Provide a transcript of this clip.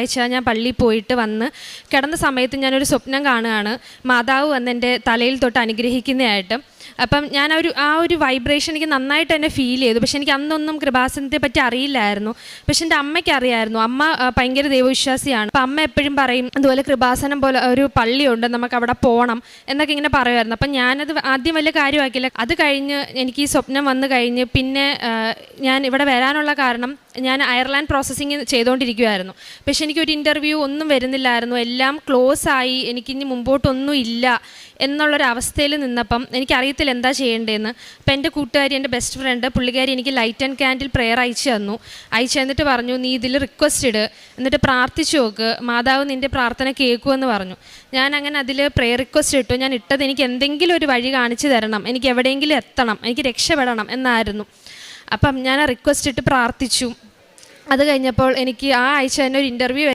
ആഴ്ച ഞാൻ പള്ളിയിൽ പോയിട്ട് വന്ന് കിടന്ന സമയത്ത് ഞാനൊരു സ്വപ്നം കാണുകയാണ്. മാതാവ് വന്ന് എന്റെ തലയിൽ തൊട്ട് അനുഗ്രഹിക്കുന്നതായിട്ട്. അപ്പം ഞാൻ ഒരു ആ ഒരു വൈബ്രേഷൻ എനിക്ക് നന്നായിട്ട് തന്നെ ഫീൽ ചെയ്തു. പക്ഷെ എനിക്ക് അന്നൊന്നും കൃപാസനത്തെ പറ്റി അറിയില്ലായിരുന്നു. പക്ഷെ എന്റെ അമ്മയ്ക്ക് അറിയായിരുന്നു. അമ്മ ഭയങ്കര ദൈവവിശ്വാസിയാണ്. അപ്പം അമ്മ എപ്പോഴും പറയും അതുപോലെ കൃപാസനം പോലെ ഒരു പള്ളിയുണ്ട്. നമുക്ക് അവിടെ പോകണം എന്നൊക്കെ ഇങ്ങനെ പറയുമായിരുന്നു. അപ്പം ഞാനത് ആദ്യം വലിയ കാര്യമാക്കില്ല അത് കഴിഞ്ഞ് എനിക്ക് ഈ സ്വപ്നം വന്നു കഴിഞ്ഞ് പിന്നെ ഞാൻ ഇവിടെ വരാനുള്ള കാരണം ഞാൻ അയർലാൻഡ് പ്രോസസ്സിങ് ചെയ്തുകൊണ്ടിരിക്കുമായിരുന്നു പക്ഷെ എനിക്കൊരു ഇന്റർവ്യൂ ഒന്നും വരുന്നില്ലായിരുന്നു. എല്ലാം ക്ലോസ് ആയി. എനിക്കിനി മുമ്പോട്ടൊന്നും ഇല്ല എന്നുള്ളൊരവസ്ഥയിൽ നിന്നപ്പം എനിക്കറിയത്തില്ല എന്താ ചെയ്യേണ്ടതെന്ന് അപ്പം എന്റെ കൂട്ടുകാരി എന്റെ ബെസ്റ്റ് ഫ്രണ്ട് പുള്ളിക്കാരി എനിക്ക് ലൈറ്റ് ആൻഡ് ക്യാൻഡിൽ പ്രെയർ അയച്ചു തന്നു. അയച്ചു തന്നിട്ട് പറഞ്ഞു നീ ഇതിൽ റിക്വസ്റ്റ് ഇട്. എന്നിട്ട് പ്രാർത്ഥിച്ചു നോക്ക്. മാതാവ് നിന്റെ പ്രാർത്ഥന കേൾക്കുമെന്ന് പറഞ്ഞു. ഞാൻ അങ്ങനെ അതിൽ പ്രെയർ റിക്വസ്റ്റ് ഇട്ടു. ഞാൻ ഇട്ടത് എനിക്ക് എന്തെങ്കിലും ഒരു വഴി കാണിച്ചു തരണം. എനിക്ക് എവിടെയെങ്കിലും എത്തണം. എനിക്ക് രക്ഷപ്പെടണം എന്നായിരുന്നു. അപ്പം ഞാൻ ആ റിക്വസ്റ്റ് ഇട്ട് പ്രാർത്ഥിച്ചു. അത് കഴിഞ്ഞപ്പോൾ എനിക്ക് ആ ആഴ്ച തന്നെ ഒരു ഇന്റർവ്യൂ